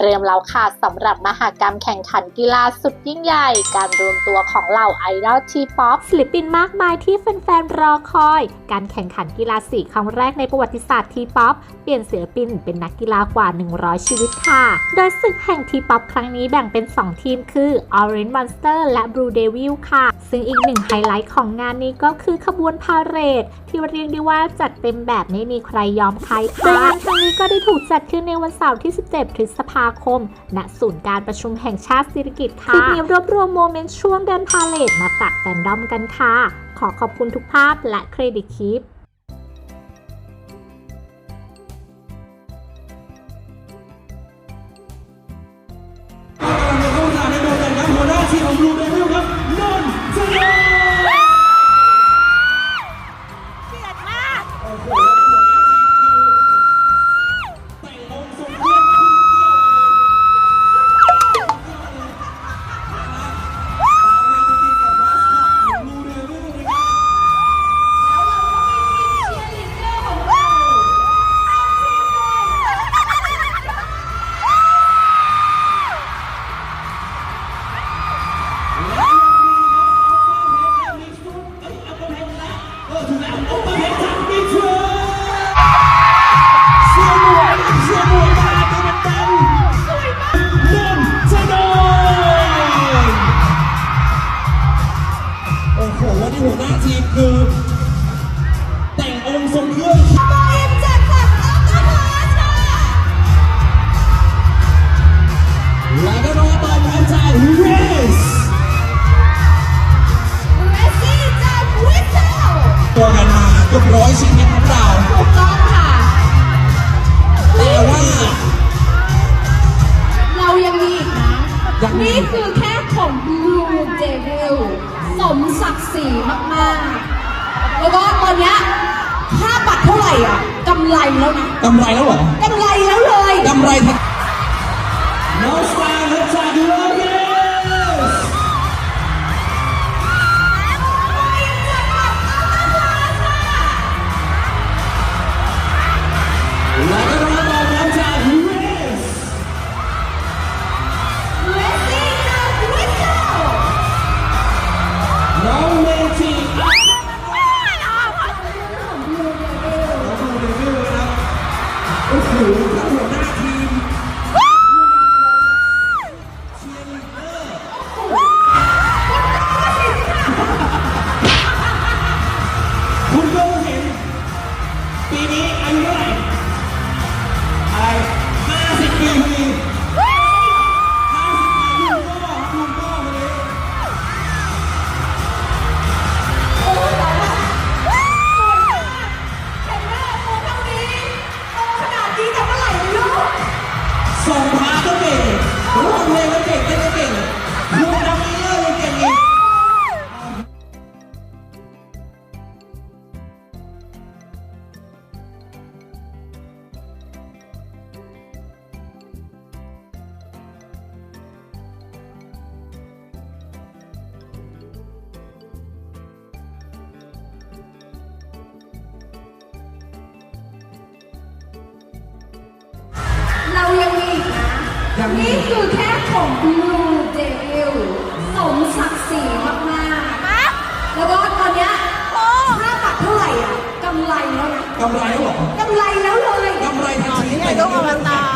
เริ่มแล้วค่ะสำหรับมหากรรมแข่งขันกีฬาสุดยิ่งใหญ่ การรวมตัวของเหล่าไอดอลทีป๊อปศิลปินมากมายที่แฟนๆรอคอย การแข่งขันกีฬาสีครั้งแรกในประวัติศาสตร์ทีป๊อปเปลี่ยนศิลปินเป็นนักกีฬากว่า 100 ชีวิตค่ะ โดยศึกแห่งทีป๊อปครั้งนี้แบ่งเป็น 2 ทีมคือ Orange Monster และ Blue Devil ค่ะ ซึ่งอีกหนึ่งไฮไลท์ของงานนี้ก็คือขบวนพาเหรดที่เรียกได้ว่าจัดเต็มแบบไม่มีใครยอมใครค่ะครั้งนี้ก็ได้ถูกจัดขึ้นในวันเสาร์ที่ 17พฤษภาคม ณ ศูนย์การประชุมแห่งชาติสิริกิติ์ค่ะคลิปนี้รวบรวมโมเมนต์ช่วงเดินพาเลทมาฝากแฟนดอมกันค่ะ ขอขอบคุณทุกภาพและเครดิตคลิปกำลังจะเข้าทางให้ดูกันครับหัวหน้าทีมของบลูเดวิลครับนนท์เจริญ นี่คือแค่ของ Blue Devil สมศักดิ์ศรีมากๆ แล้วก็ตอนเนี้ยค่าบัตรเท่าไหร่อะกำไรแล้วนะกำไรแล้วเหรอกำไรแล้วเลย กำไรทั้งน้องสตาร์และจากดูเก โอ้ ยังมีนี่คือแค่ของ Blue Devil สมศักดิ์ศรีมากๆ แล้วก็ตอนเนี้ยค่าบัตรเท่าไหร่อะกำไรแล้วนะกำไรแล้วเหรอกำไรแล้วเลย กำไรทางชีวิตไปต้องมาตาถูกต้อง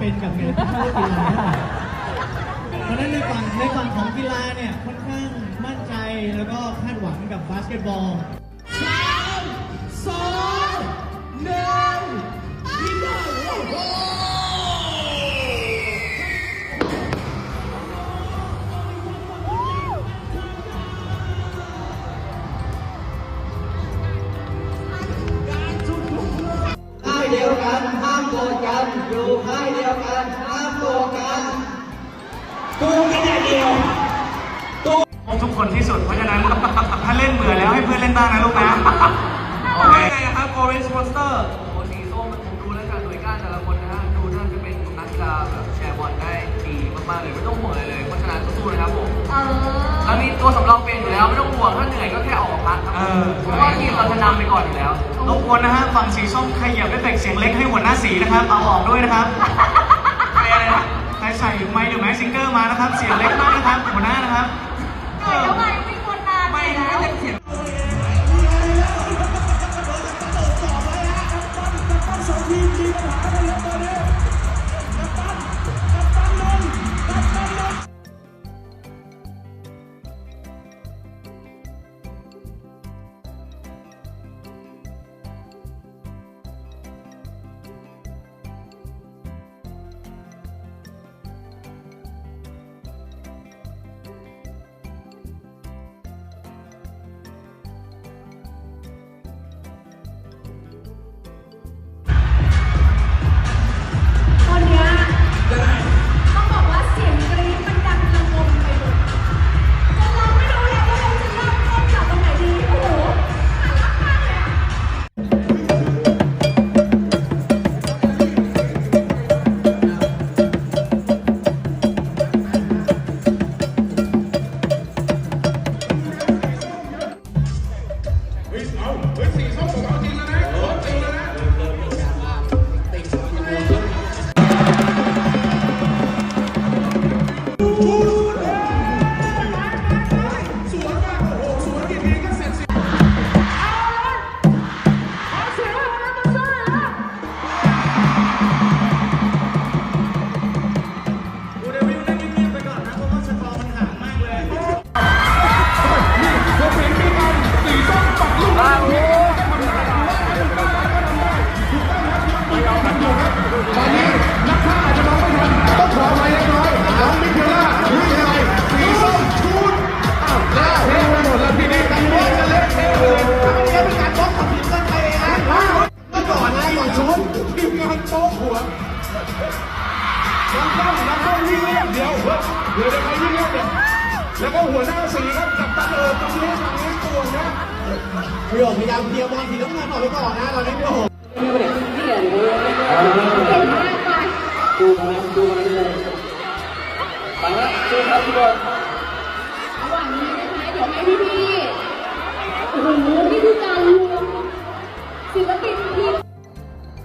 เป็นกับงานที่ชอบกีฬาเพราะะนั้นในฝั่งในฝั่งของกีฬาเนี่ยค่อนข้างมั่นใจแล้วก็คาดหวังกับบาสเกตบอล คนที่สุด เพราะฉะนั้น ถ้าเล่นเบื่อแล้วให้เพื่อนเล่นบ้างนะลูกนะโอเคไงครับโกเรนสปอนเตอร์โอ้สีส้มผมดูแล้วกันหน่วยก้านแต่ละคนนะฮะดูท่านจะเป็นนักกีฬาแบบแชร์บอลได้ดีมากๆเลยไม่ต้องห่วงอะไรเลยเพราะฉะนั้นสู้ๆนะครับผมเออแล้วมีตัวสำรองเป็นอยู่แล้วไม่ต้องห่วงถ้าเหนื่อยก็แค่ออกมาพักครับเออเพราะว่าทีมเราจะนำไปก่อนอยู่แล้วรบกวนนะฮะฝั่งสีส้มใครเหยียบได้แต่เสียงเล็กให้หัวหน้าสีนะครับเอาออกด้วยนะครับใครอะไรนะใครใส่ไมค์หรือแมสซิงเกอร์มานะครับ เสียงเล็กมากนะครับหัวหน้านะครับ เหนื่ โต๊ะหัวน้องต้องน้องต้องวิ่งเล่นเดียวเดี๋ยวเดี๋ยวใครวิ่งเล่นเนี่ยแล้วก็หัวหน้าสีครับกับตันเอิร์ตรงนี้ตรงนี้ตัวนะพี่โอ๋พยายามเคลียร์บอลทีน้ำเงินออกไปก่อนนะตอนนี้พี่โอ๋ระหว่างนี้นะคะเดี๋ยวให้พี่ๆโอ้โหนี่คือการรวมศิลปิน